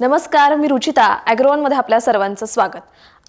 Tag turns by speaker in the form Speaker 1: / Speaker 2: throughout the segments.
Speaker 1: नमस्कार मी रुचिता मध्ये आपल्या सर्वांचं स्वागत.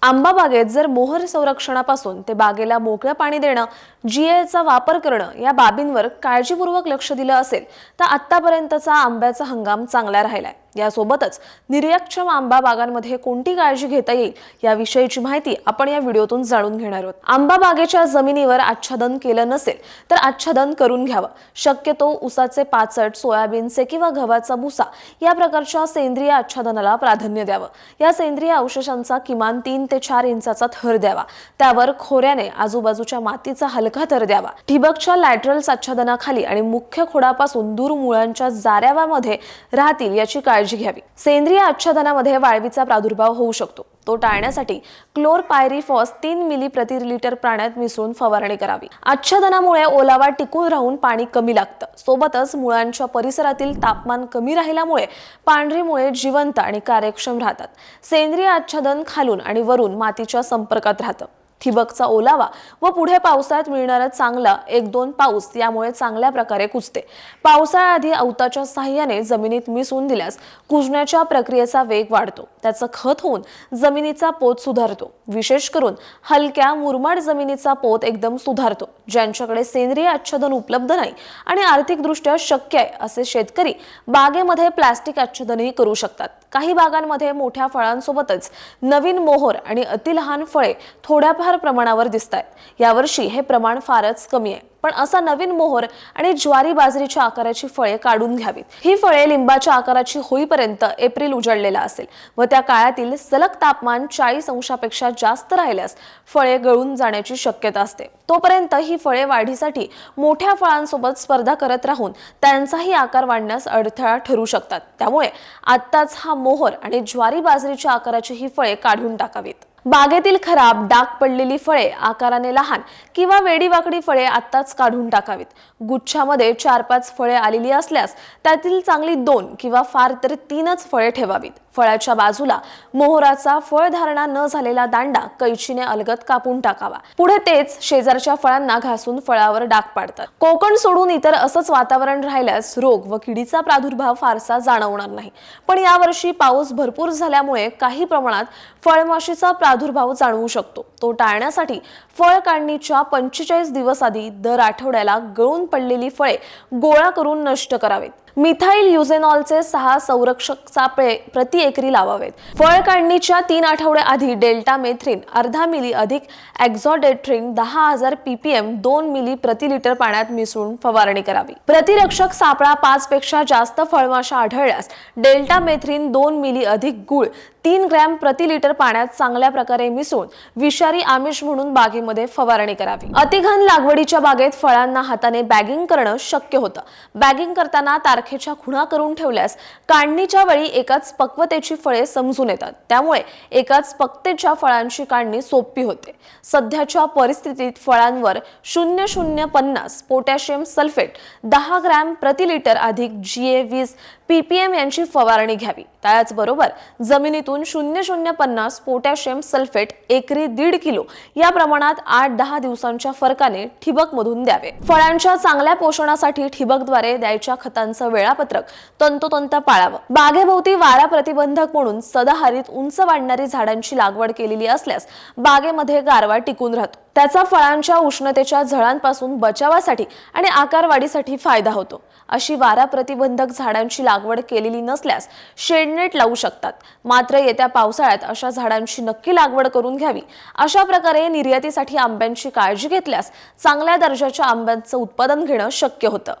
Speaker 1: आंबा बागेत जर मोहर संरक्षणापासून ते बागेला मोकळं पाणी देणं जीएचा वापर करणं या बाबींवर काळजीपूर्वक लक्ष दिलं असेल तर आत्तापर्यंतचा आंब्याचा हंगाम चांगला राहिलाय. यासोबतच निर्यक्षम आंबा बागांमध्ये कोणती काळजी घेता येईल याविषयीची माहिती आपण या व्हिडिओतून जाणून घेणार आहोत. आंबा बागेच्या जमिनीवर आच्छादन केलं नसेल तर आच्छादन करून घ्यावं. शक्यतो उसाचे पाचट सोयाबीनचे किंवा गव्हाचा भुसा या प्रकारच्या सेंद्रिय आच्छादनाला प्राधान्य द्यावं. या सेंद्रिय अवशेषांचा किमान तीन ते चार इंचाचा थर द्यावा. त्यावर खोऱ्याने आजूबाजूच्या मातीचा हलका थर द्यावा. ठिबकच्या लॅटरल्स आच्छादनाखाली आणि मुख्य खोडापासून दूर मुळांच्या जाऱ्यावामध्ये राहतील याची काळजी घ्यावी. सेंद्रिय आच्छादनामध्ये वाळवीचा प्रादुर्भाव होऊ शकतो. तो टाळण्यासाठी क्लोर पायरीफॉस तीन मिली प्रति लिटर पाण्यात मिसळून फवारणी करावी. आच्छादनामुळे ओलावा टिकून राहून पाणी कमी लागतं. सोबतच मुळांच्या परिसरातील तापमान कमी राहिल्यामुळे पांढरी मुळे जिवंत आणि कार्यक्षम राहतात. सेंद्रिय आच्छादन खालून आणि वरून मातीच्या संपर्कात राहतं. ठिबकचा ओलावा व पुढे पावसाळ्यात मिळणारा चांगला एक दोन पाऊस यामुळे चांगल्या प्रकारे कुजते. पावसाळ्याआधी अवताच्या साह्याने जमिनीत मिसळून दिल्यास कुजण्याच्या प्रक्रियेचा वेग वाढतो. त्याचं खत होऊन जमिनीचा पोत सुधारतो. विशेष करून हलक्या मुरमाड जमिनीचा पोत एकदम सुधारतो. ज्यांच्याकडे सेंद्रिय आच्छादन उपलब्ध नाही आणि आर्थिकदृष्ट्या शक्य आहे असे शेतकरी बागेमध्ये प्लास्टिक आच्छादनही करू शकतात. काही बागांमध्ये मोठ्या फळांसोबतच नवीन मोहर आणि अतिलहान फळे थोड्या थोड्याफार प्रमाणावर दिसत आहेत यावर्षी हे प्रमाण फारच कमी आहे. पण असा नवीन मोहर आणि ज्वारी बाजरीच्या आकाराची फळे काढून घ्यावीत. ही फळे लिंबाच्या आकाराची होईपर्यंत एप्रिल उजळलेला असेल व त्या काळातील सलग तापमान चाळीस अंशापेक्षा जास्त राहिल्यास फळे गळून जाण्याची शक्यता असते. तोपर्यंत ही फळे वाढीसाठी मोठ्या फळांसोबत स्पर्धा करत राहून त्यांचाही आकार वाढण्यास अडथळा ठरू शकतात. त्यामुळे आत्ताच हा मोहर आणि ज्वारी बाजरीच्या आकाराची ही फळे काढून टाकावीत. बागेतील खराब डाग पडलेली फळे आकाराने लहान किंवा वेडीवाकडी फळे आत्ताच काढून टाकावीत. गुच्छामध्ये चार पाच फळे आलेली असल्यास त्यातील चांगली दोन किंवा फार तर तीनच फळे ठेवावीत. फळाच्या बाजूला मोहराचा फळ धारणा न झालेला दांडा कैचीने अलगत कापून टाकावा. पुढे तेच शेजारच्या फळांना घासून फळावर डाग पाडतात. कोकण सोडून इतर असंच वातावरण राहिल्यास रोग व किडीचा प्रादुर्भाव फारसा जाणवणार नाही. पण यावर्षी पाऊस भरपूर झाल्यामुळे काही प्रमाणात फळमाशीचा प्रादुर्भाव प्रादुर्भाव जाणवू शकतो. तो टाळण्यासाठी फळ काढणीच्या पंचेचाळीस दिवस आधी दर आठवड्याला गळून पडलेली फळे गोळा करून नष्ट करावेत. मिथाईल युझेनॉलचे सहा संरक्षक सापळे प्रति एकरी लावावेत. फळ काढणीच्या तीन आठवड्याआधी डेल्टा मेथ्रिन अर्धा मिली अधिक एक्झॉडेट्रिन दहा हजार पीपीएम दोन मिली प्रति लिटर पाण्यात मिसळून फवारणी करावी. प्रतिरक्षक सापळा पाच पेक्षा जास्त फळमाशा आढळल्यास डेल्टा मेथ्रिन दोन मिली अधिक गुळ तीन ग्रॅम प्रति लिटर पाण्यात चांगल्या प्रकारे मिसळून विषारी आमिष म्हणून बागेमध्ये फवारणी करावी. अतिघन लागवडीच्या बागेत फळांना हाताने बॅगिंग करणं शक्य होतं. बॅगिंग करताना तारखेच्या खुणा करून ठेवल्यास काढणीच्या वेळी एकाच पक्वतेची फळे समजून येतात. त्यामुळे एकाच पक्तेच्या फळांची काढणी सोपी होते. सध्याच्या परिस्थितीत फळांवर शून्य शून्य पन्नास पोटॅशियम सल्फेट दहा ग्रॅम प्रति लिटर अधिक जी ए वीस पीपीएम यांची फवारणी घ्यावी. त्याचबरोबर जमिनीतून शून्य शून्य पन्नास पोटॅशियम सल्फेट एकरी दीड किलो या प्रमाणात आठ दहा दिवसांच्या फरकाने ठिबकमधून द्यावे. फळांच्या चांगल्या पोषणासाठी ठिबकद्वारे द्यायच्या खतांचं वेळापत्रक तंतोतंत पाळावं. बागेभोवती वारा प्रतिबंधक म्हणून सदाहरित उंच वाढणारी झाडांची लागवड केलेली असल्यास बागेमध्ये गारवा टिकून राहतो. त्याचा फळांच्या उष्णतेच्या झळांपासून बचावासाठी आणि आकारवाढीसाठी फायदा होतो. अशी वारा प्रतिबंधक झाडांची लागवड केलेली नसल्यास शेडनेट लावू शकतात. मात्र येत्या पावसाळ्यात अशा झाडांची नक्की लागवड करून घ्यावी. अशा प्रकारे निर्यातीसाठी आंब्यांची काळजी घेतल्यास चांगल्या दर्जाच्या आंब्यांचं उत्पादन घेणं शक्य होतं.